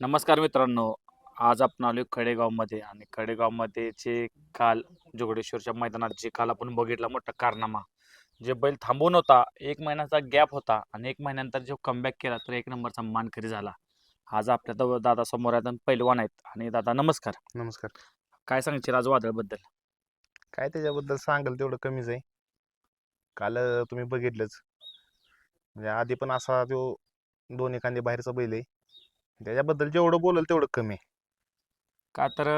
नमस्कार मित्रांनो आज आपण आलो खडेगावमध्ये आणि खडेगावमध्ये जे काल जोगडेश्वरच्या मैदानात जे काल आपण बघितला मोठा कारनामा जे बैल थांबवून होता एक महिन्याचा गॅप होता आणि एक महिन्यानंतर जो कमबॅक केला तर एक नंबरचा मानकरी झाला. आज आपल्या दादा समोर आहेत पैलवान आहेत. आणि दादा नमस्कार. नमस्कार. काय सांगशील आज वादळबद्दल? काय त्याच्याबद्दल सांगाल तेवढं कमीच आहे. काल तुम्ही बघितलंच. म्हणजे आधी पण असा तो दोन एखादी बाहेरचा बैल आहे त्याच्याबद्दल जेवढं बोलल तेवढं कमी. का तर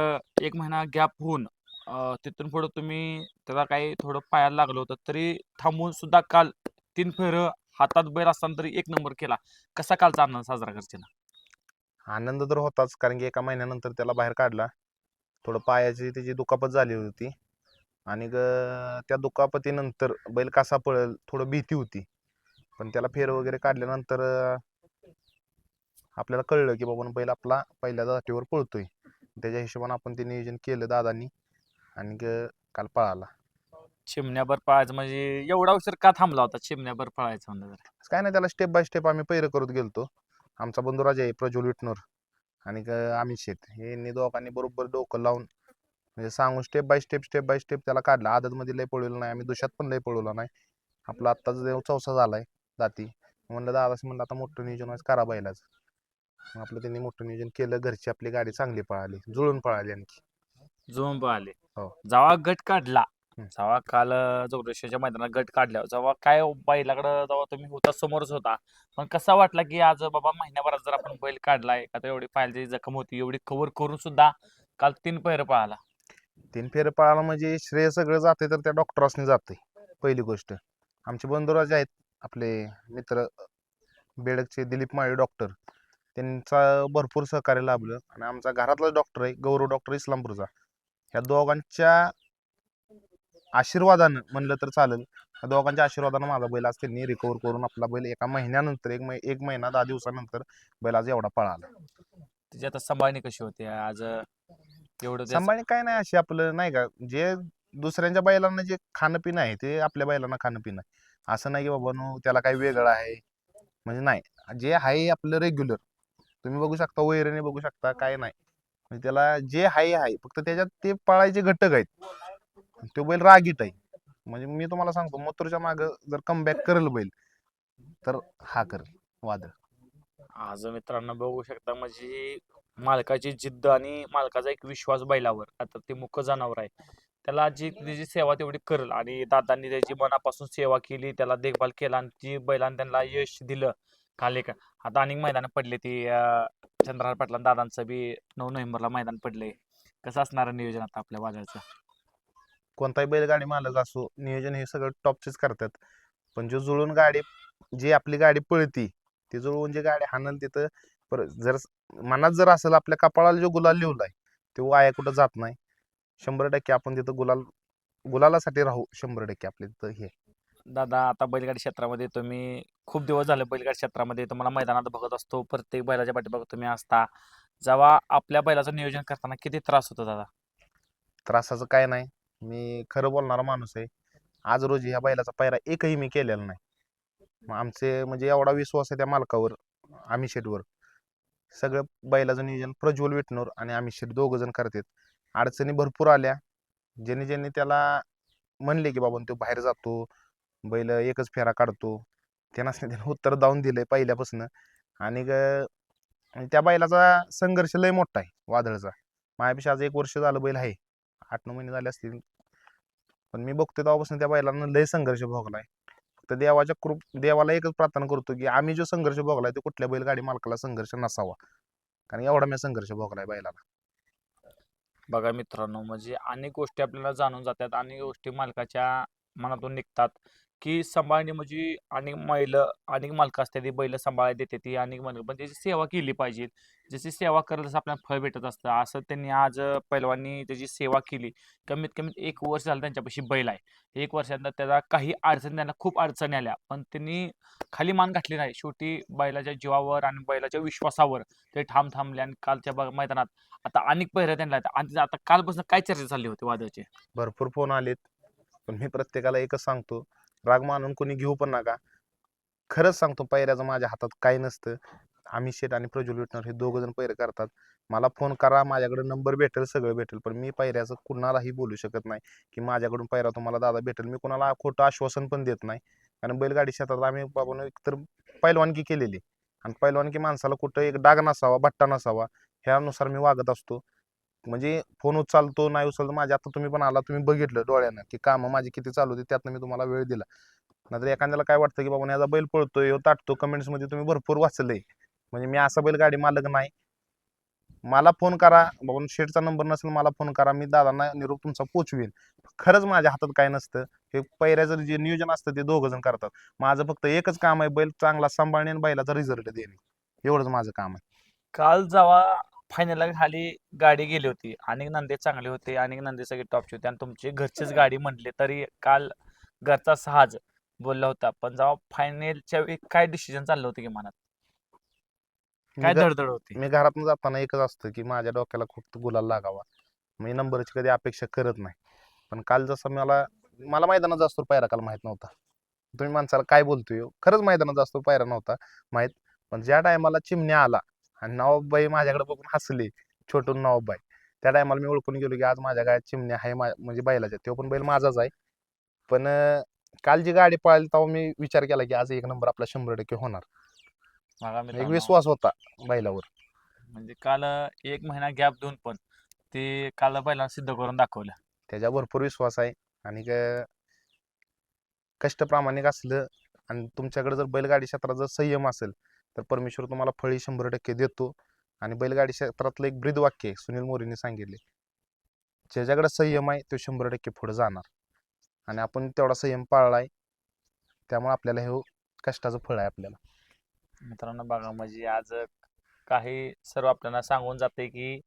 एक महिना गॅप होऊन अं, तिथून पुढं तुम्ही त्याला काही थोडं पायाला लागलं होतं तरी थांबून सुद्धा काल तीन फेर हातात बैल असताना तरी एक नंबर केला. कसा कालचा आनंद साजरा करशील? आनंद तर होताच कारण की एका महिन्यानंतर त्याला बाहेर काढला. थोडं पायाची त्याची दुखापत झाली होती. आणि ग- त्या दुखापतीनंतर बैल कसा पळेल थोडं भीती होती. पण त्याला फेर वगैरे काढल्यानंतर अं, आपल्याला कळलं की बाबा बैल आपला पहिल्या जातीवर पळतोय. त्याच्या हिशोबाने आपण ते नियोजन केलं दादांनी आणि काल पळाला. चिमण्याभर पळायचं म्हणजे एवढा उशीर का थांबला होता चिमण्याभर पळायचं म्हणजे? काय नाही त्याला स्टेप बाय स्टेप आम्ही पैर करत गेलतो. आमचा बंधू राजा आहे प्रज्वल विटनोर आणि ग- अमित शेठ हे दोघांनी बरोबर डोकं लावून म्हणजे सांगून step by step step by step त्याला काढला. आदत मध्ये लय पळवलं नाही आम्ही दुशात पण लय पळवला नाही. आपला आत्ताच चौसा झालाय जाती. म्हणलं दादाच म्हणलं आता मोठं नियोजन करा बैलाच. मग आपलं त्यांनी मोठं नियोजन केलं घरची आपली गाडी चांगली पळाली जुळून पळाली आणखी. जुळून पळाले. हो. जेव्हा गट काढला हम्म. जेव्हा काल जोगडेश्वरच्या मैदानात गट काढल्यावर जेव्हा काय बैलाकडं जेव्हा तुम्ही होता समोरच होता पण कसा वाटला की आज बाबा महिन्याभरात जर आपण बैल काढलाय आता एवढी पायाची जखम होती एवढी कव्हर करून सुद्धा काल तीन पैर पळाला? तीन फेर पळाला म्हणजे श्रेय सगळं जाते तर त्या डॉक्टरांनी जाते पहिली गोष्ट. आमचे बंधुराज आहेत आपले मित्र बेडकचे दिलीप माळी डॉक्टर त्यांचा भरपूर सहकार्य लाभलं. आणि आमचा घरातलाच डॉक्टर आहे गौरव डॉक्टर इस्लामपूरचा. ह्या दोघांच्या आशीर्वादानं म्हणलं तर चालेल. ह्या दोघांच्या आशीर्वादानं माझा बैल आज त्यांनी रिकवर करून आपला बैल एका महिन्यानंतर एक मै एक महिना दहा दिवसानंतर बैल आज एवढा पळाला. त्याची आता सांभाळणी कशी होती? आज एवढं ते- सांभाळणे काय नाही अशी आपलं नाही का? जे दुसऱ्यांच्या बैलांना जे खाणं पिणं आहे ते आपल्या बैलांना खाणं पिणं आहे. असं नाही की बाबा नो त्याला काही वेगळं आहे. म्हणजे नाही. जे आहे आपलं रेग्युलर तुम्ही बघू शकता वैरणे बघू शकता काय नाही. म्हणजे त्याला जे आहे आहे फक्त त्याच्यात ते पाळायचे घटक आहेत. तो बैल रागीट आहे. म्हणजे मी तुम्हाला सांगतो मथुरच्या माग जर कमबॅक करेल बैल तर हा करेल. वादळ. आज मित्रांनो बघू शकता म्हणजे मालकाची जिद्द आणि मालकाचा एक विश्वास बैलावर. आता ते मुख जनावर आहे. त्याला जी त्याची सेवा तेवढी करेल. आणि दादांनी त्याची मनापासून सेवा केली त्याला देखभाल केला आणि जी बैलांनी त्यांना यश दिलं खाली का? आता अनेक मैदान पडले ती चंद्रहार पाटला दादांचं बी नऊ नोव्हेंबरला मैदान पडले. कसं असणार नियोजन आता आपल्या वाजायचं कोणताही बैलगाडी मालक असो नियोजन हे सगळं टॉपचेच करतात. पण जो जुळून गाडी जी आपली गाडी पळती ती जुळवून जी गाडी हाणल तिथं पर जर मनात जर असेल आपल्या कपाळाला जो गुलाल लिहलाय तो वाया कुठं जात नाही. शंभर टक्के आपण तिथं गुलाल गुलालासाठी राहू शंभर टक्के आपले तिथं हे. दादा आता बैलगाडी क्षेत्रामध्ये तुम्ही खूप दिवस झाले बैलगाडी क्षेत्रामध्ये तुम्हाला मैदानात बघत असतो प्रत्येक बैलाच्या पाठीमागे तुम्ही असता. जेव्हा आपल्या बैलाचं नियोजन करताना किती त्रास होतो दादा? त्रासाचं काय नाही. मी खरं बोलणारा माणूस आहे. आज रोजी ह्या बैलाचा पायरा एकही मी केलेला नाही. मग आमचे म्हणजे एवढा विश्वास आहे त्या मालकावर आम्ही शेटवर. सगळं बैलाचं नियोजन प्रज्वल विटणूर आणि आम्ही शेट दोघ जण करतात. अडचणी भरपूर आल्या. ज्यांनी ज्यांनी त्याला म्हणले की बाबा तो बाहेर जातो बैल एकच फेरा काढतो. त्यांनाच त्यानं उत्तर दावून दिलंय पहिल्यापासून. आणि आणि त्या बैलाचा संघर्ष लय मोठा आहे वादळचा. माझ्यापेक्षा आज एक वर्ष झालं बैल आहे. आठ नऊ महिने झाले असतील. पण मी बघतोय तेव्हापासून त्या बैलांना लय संघर्ष भोगलाय. फक्त देवाच्या कृप देवाला एकच प्रार्थना करतो की आम्ही जो संघर्ष भोगलाय तो कुठल्या बैलगाडी मालकाला संघर्ष नसावा. कारण एवढा मी संघर्ष भोगलाय बैलाला. बघा मित्रांनो म्हणजे अनेक गोष्टी आपल्याला जाणून जातात. अनेक गोष्टी मालकाच्या मनातून निघतात. की सांभाळणे म्हणजे अनेक बैल अनेक मालकं असतात ती बैल सांभाळायला देते ती अनेक मालक. पण त्याची सेवा केली पाहिजे. जशी सेवा करत तसं आपल्याला फळ भेटत असतं असं त्यांनी आज पैलवानी त्याची सेवा केली. कमीत कमीत एक वर्ष झालं त्यांच्यापाशी बैल आहे. एक वर्षानंतर त्याला काही अडचणी त्यांना खूप अडचणी आल्या. पण त्यांनी खाली मान घातली नाही. शेवटी बैलाच्या जीवावर आणि बैलाच्या विश्वासावर ते ठाम थांबले आणि कालच्या मैदानात आता अनेक पहिऱ्या त्यांना आणि आता कालपासून काय चर्चा चालली होती वादळची? भरपूर फोन आलेत. पण मी प्रत्येकाला एकच सांगतो राग मानून कोणी घेऊ पण नका. खरंच सांगतो पैऱ्याचं माझ्या हातात काही नसतं. आम्ही शेट आणि प्रज्वल विटणार हे दोघं जण पैरे करतात. मला फोन करा माझ्याकडे नंबर भेटेल सगळं भेटेल पण मी पैऱ्याचं कुणालाही बोलू शकत नाही. की माझ्याकडून पैरा तुम्हाला दादा भेटेल मी कुणाला खोटं आश्वासन पण देत नाही. कारण बैलगाडी शेतात आम्ही बाबून एकतर पैलवानकी केलेली. आणि पैलवानकी माणसाला कुठं एक डाग नसावा भट्टा नसावा ह्यानुसार मी वागत असतो. म्हणजे फोन उचलतो नाही उचलतो माझ्या आता तुम्ही पण आला तुम्ही बघितलं डोळ्यानं की कामं माझी किती चालू होती त्यातनं मी तुम्हाला वेळ दिला. नाहीतर एखाद्याला काय वाटतं की बाबा याचा बैल पळतोय हो ताटतो कमेंट्समध्ये तुम्ही भरपूर वाचलंय. म्हणजे मी असा बैलगाडी मालक नाही. मला फोन करा बाबा शेठचा नंबर नसेल मला फोन करा मी दादांना निरोप तुमचा पोचवेन. खरंच माझ्या हातात काय नसतं हे पैऱ्याचं जे नियोजन असतं ते दोघं जण करतात. माझं फक्त एकच काम आहे बैल चांगला सांभाळणे आणि बैलाचा रिझल्ट देणे. एवढंच माझं काम आहे. काल जेव्हा फायनलला खाली गाडी गेली होती. आणि नंदे चांगले होते आणि नंदे सगळे टॉपचे होते. आणि तुमची घरचीच गाडी म्हटले तरी काल घरचा साहज बोलला होता. पण जेव्हा फायनलच्या वेळी काय डिसिजन चाललं होतं की मनात काय मी घ- धडधड होती? मी घरातून जाताना एकच असतं की माझ्या डोक्याला खूप गुलाल लागावा. मी नंबरची कधी अपेक्षा करत नाही. पण काल जसं मला मला मैदानात जास्त पायरा काल माहीत नव्हता. तुम्ही माणसाला काय बोलतोय? हो? खरंच मैदानात जास्त पायरा नव्हता माहीत. पण ज्या टायमाला चिमण्या आला आणि नवाबाई माझ्याकडे बघून हसले. छोटून नवाबाई त्या टायमाला मी ओळखून गेलो की आज माझ्या गाड्यात चिमण्या आहे म्हणजे बैलाच्या. तो पण बैल माझाच आहे. पण काल जी गाडी पळाली तेव्हा मी विचार केला की आज एक नंबर आपला शंभर टक्के होणार. एक विश्वास होता बैलावर. म्हणजे काल एक महिना गॅप देऊन पण ते काल पहिला सिद्ध करून दाखवलं. त्याच्या भरपूर विश्वास आहे. आणि कष्ट प्रामाणिक असलं आणि तुमच्याकडे जर बैलगाडी क्षेत्रात जर संयम असेल तर परमेश्वर तुम्हाला फळी शंभर टक्के देतो. आणि बैलगाडी क्षेत्रातलं एक ब्रीद वाक्य आहे सुनील मोरेने सांगितले ज्याच्याकडे संयम आहे तो शंभर टक्के पुढे जाणार. आणि आपण तेवढा संयम पाळलाय त्यामुळे आपल्याला हे कष्टाचं फळ आहे आपल्याला. मित्रांनो बघा म्हणजे आज काही सर्व आपल्याला सांगून जाते की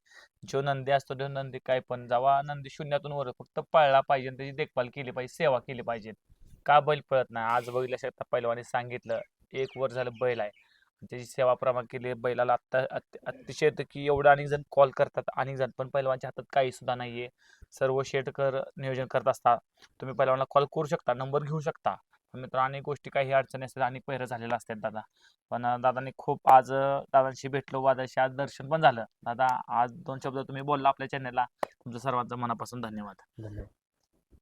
जो नंदी असतो तो नंदी काय पण जावा नंदी शून्यातून वर फक्त पळला पाहिजे त्याची देखभाल केली पाहिजे सेवा केली पाहिजे. का बैल पळत नाही? आज बघितल्या शकता पहिलवानी सांगितलं एक वर झालं बैल आहे. त्याची सेवा प्रमाण केली. बैलाला आत्ता अतिशय की एवढं अनेक जण कॉल करतात अनेक जण. पण पहिलवानच्या हातात काही सुद्धा नाहीये. सर्व शेटकर नियोजन करत असतात. तुम्ही पहिलवानला कॉल करू शकता नंबर घेऊ शकता. मित्र अनेक गोष्टी काही अडचणी असतात अनेक पहिरं झालेलं असतात दादा. पण अं, दादांनी खूप आज दादांशी भेटलो. वादाशी आज दर्शन पण झालं. दादा आज दोन शब्द तुम्ही बोलला आपल्या चॅनलला तुमचं सर्वांचं मनापासून धन्यवाद. धन्यवाद.